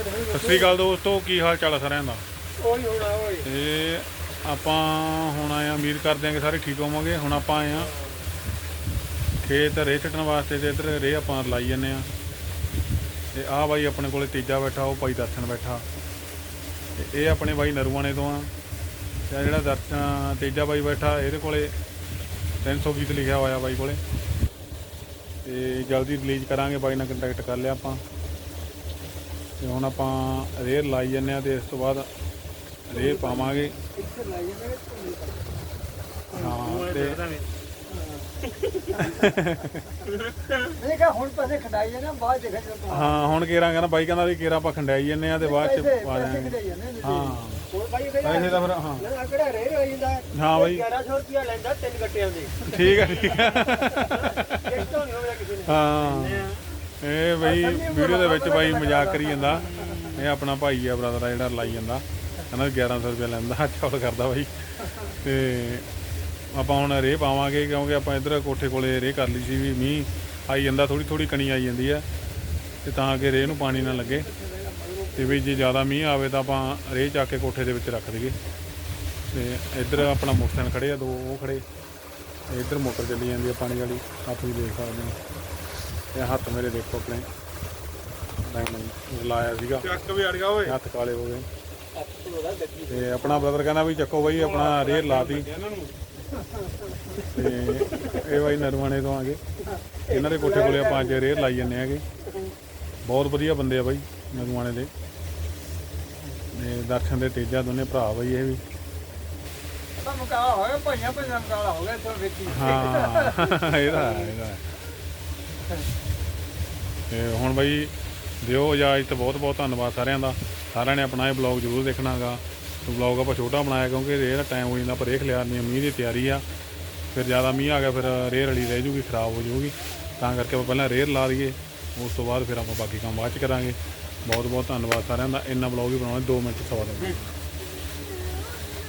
ਸਤਿ ਸ੍ਰੀ ਅਕਾਲ ਦੋਸਤੋ ਕੀ ਹਾਲ ਚਾਲ ਆ ਸਾਰਿਆਂ ਦਾ? ਉਹੀ ਹੋਣਾ ਓਏ। ਤੇ ਆਪਾਂ ਹੁਣ ਆਏ ਆ ਉਮੀਦ ਕਰਦੇ ਹਾਂ ਕਿ ਸਾਰੇ ਠੀਕ ਹੋਵਾਂਗੇ। ਹੁਣ ਆਪਾਂ ਆਏ ਆ ਖੇਤ ਰੇਹ ਛੱਟਣ ਵਾਸਤੇ ਤੇ ਇੱਧਰ ਰੇਹ ਆਪਾਂ ਲਾਈ ਜੰਨੇ ਆ। ਤੇ ਆਹ ਬਾਈ ਆਪਣੇ ਕੋਲੇ ਤੀਜਾ ਬੈਠਾ ਉਹ ਭਾਈ ਦਰਸ਼ਨ ਬੈਠਾ। ਤੇ ਇਹ ਆਪਣੇ ਬਾਈ ਨਰੂਆਣੇ ਤੋਂ ਆ। ਤੇ ਜਿਹੜਾ ਦਰਸ਼ਨ ਤੀਜਾ ਬਾਈ ਬੈਠਾ ਇਹਦੇ ਕੋਲੇ 300 ਗੀਤ ਲਿਖਿਆ ਹੋਇਆ ਬਾਈ ਕੋਲੇ। ਤੇ ਜਲਦੀ ਰਿਲੀਜ਼ ਕਰਾਂਗੇ ਬਾਈ ਨਾਲ ਕੰਟੈਕਟ ਕਰ ਲਿਆ ਆਪਾਂ। ਤੇ ਹੁਣ ਆਪਾਂ ਰੇਰ ਲਾਈ ਜੰਨੇ ਆ ਤੇ ਇਸ ਤੋਂ ਬਾਅਦ ਰੇਹ ਪਾਵਾਂਗੇ। ਹਾਂ ਤੇ ਨਹੀਂ ਕਹ ਹੁਣ ਪੈਸੇ ਖਡਾਈ ਜਾਂਦੇ ਬਾਅਦ ਦੇਖਾ ਜਦੋਂ ਹਾਂ ਹੁਣ ਕੇਰਾਂ ਕਹਿੰਦਾ ਬਾਈ ਕਹਿੰਦਾ ਵੀ ਕੇਰਾਂ ਆਪਾਂ ਖੰਡਾਈ ਜੰਨੇ ਆ ਤੇ ਬਾਅਦ ਚ ਪਾ ਜਾਂਦੇ ਹਾਂ। ਪੈਸੇ ਤਾਂ ਫਿਰ ਹਾਂ। ਨਾ ਕਿਹੜਾ ਰੇ ਹੋ ਜਾਂਦਾ ਹਾਂ ਬਾਈ। 1100 ਰੁਪਿਆ ਲੈਂਦਾ ਤਿੰਨ ਗੱਟਿਆਂ ਦੇ। ਠੀਕ ਆ ਠੀਕ ਆ। ਕਿਸ ਤੋਂ ਨਹੀਂ ਹੋਇਆ ਕਿਸੇ ਨੇ। ਹਾਂ। ਇਹ ਬਈ ਵੀਡੀਓ ਦੇ ਵਿੱਚ ਬਾਈ ਮਜ਼ਾਕ ਕਰੀ ਜਾਂਦਾ। ਇਹ ਆਪਣਾ ਭਾਈ ਆ ਬ੍ਰਦਰ ਆ, ਜਿਹੜਾ ਲਾਈ ਜਾਂਦਾ। ਕਹਿੰਦਾ ਵੀ 1100 ਰੁਪਏ ਲੈਂਦਾ, ਚੌਲ ਕਰਦਾ ਬਾਈ। ਤੇ ਆਪਾਂ ਹੁਣ ਰੇਹ ਪਾਵਾਂਗੇ, ਕਿਉਂਕਿ ਆਪਾਂ ਇੱਧਰ ਕੋਠੇ ਕੋਲੇ ਰੇਹ ਕਰ ਲਈ ਸੀ ਵੀ ਮੀਂਹ ਆਈ ਜਾਂਦਾ ਥੋੜੀ ਥੋੜੀ ਕਣੀ ਆਈ ਜਾਂਦੀ ਆ। ਤੇ ਤਾਂ ਕਿ ਰੇਹ ਨੂੰ ਪਾਣੀ ਨਾ ਲੱਗੇ। ਤੇ ਵੀ ਜੇ ਜ਼ਿਆਦਾ ਮੀਂਹ ਆਵੇ ਤਾਂ ਆਪਾਂ ਰੇਹ ਚੱਕ ਕੇ ਕੋਠੇ ਦੇ ਵਿੱਚ ਰੱਖ ਦਈਏ। ਤੇ ਇੱਧਰ ਆਪਣਾ ਮੋਟਰਸਾਈਕਲ ਖੜੇ ਆ, ਦੋ ਉਹ ਖੜੇ। ਤੇ ਇੱਧਰ ਮੋਟਰ ਚੱਲੀ ਜਾਂਦੀ ਆ, ਪਾਣੀ ਵਾਲੀ। ਆਪ ਵੀ ਦੇਖ ਸਕਦੇ ਹੋ। ਇਹ ਹੱਥ ਮੇਰੇ ਦੇਖੋ ਆਪਣੇ। ਡਾਇਮੰਡ ਲਾਇਆ ਸੀਗਾ। ਚੱਕ ਵੀ ਅੜ ਗਿਆ ਓਏ। ਹੱਥ ਕਾਲੇ ਹੋ ਗਏ। ਤੇ ਆਪਣਾ ਬ੍ਰਦਰ ਕਹਿੰਦਾ ਵੀ ਚੱਕੋ ਬਈ ਆਪਣਾ ਰੇਰ ਲਾਤੀ। ਤੇ ਇਹ ਬਾਈ ਨਰਵਾਣੇ ਤੋਂ ਆਗੇ ਇਹਨਾਂ ਦੇ ਕੋਠੇ ਕੋਲੇ ਆਪਾਂ ਅੱਜ ਰੇਰ ਲਾਈ ਜੰਨੇ ਆਗੇ ਬਹੁਤ ਵਧੀਆ ਬੰਦੇ ਆ ਬਾਈ ਨਰਵਾਣੇ ਦੇ। ਤੇ ਦਰਸ਼ਨ ਦੇ ਤੇਜਾ ਦੋਨੇ ਭਰਾ ਬਾਈ ਇਹ ਵੀ। ਤਾਂ ਮੁਕਾਵਾ ਹੋਇਆ ਭਾਈਆਂ ਭਾਈਆਂ ਮੁਕਾਵਾ ਹੋ ਗਿਆ ਇੱਥੋਂ ਵੇਖੀ। ਹਾਂ ਇਹਦਾ ਇਹਦਾ ਤੇ ਹੁਣ ਬਾਈ ਦਿਓ ਇਜਾਜ਼ਤ ਬਹੁਤ ਬਹੁਤ ਧੰਨਵਾਦ ਸਾਰਿਆਂ ਦਾ। ਸਾਰਿਆਂ ਨੇ ਆਪਣਾ ਇਹ ਬਲੌਗ ਜ਼ਰੂਰ ਦੇਖਣਾਗਾ। ਤੇ ਬਲੌਗ ਆਪਾਂ ਛੋਟਾ ਬਣਾਇਆ ਕਿਉਂਕਿ ਰੇਹ ਦਾ ਟਾਈਮ ਹੋ ਜਾਂਦਾ ਪਰ ਰੇਹ ਖਲਿਆਰ ਨਹੀਂ ਮੀਂਹ ਦੀ ਤਿਆਰੀ ਆ। ਫਿਰ ਜ਼ਿਆਦਾ ਮੀਂਹ ਆ ਗਿਆ, ਫਿਰ ਰੇਹ ਰਲੀ ਰਹਿ ਜੂਗੀ, ਖਰਾਬ ਹੋ ਜਾਊਗੀ। ਤਾਂ ਕਰਕੇ ਆਪਾਂ ਪਹਿਲਾਂ ਰੇਹ ਲਾ ਦਈਏ, ਉਸ ਤੋਂ ਬਾਅਦ ਫਿਰ ਆਪਾਂ ਬਾਕੀ ਕੰਮ ਬਾਅਦ ਚ ਕਰਾਂਗੇ। ਬਹੁਤ ਬਹੁਤ ਧੰਨਵਾਦ ਸਾਰਿਆਂ ਦਾ। ਇੰਨਾ ਬਲੌਗ ਹੀ ਬਣਾਉਣਾ 2 ਮਿੰਟ ਸਵਾ ਦੋ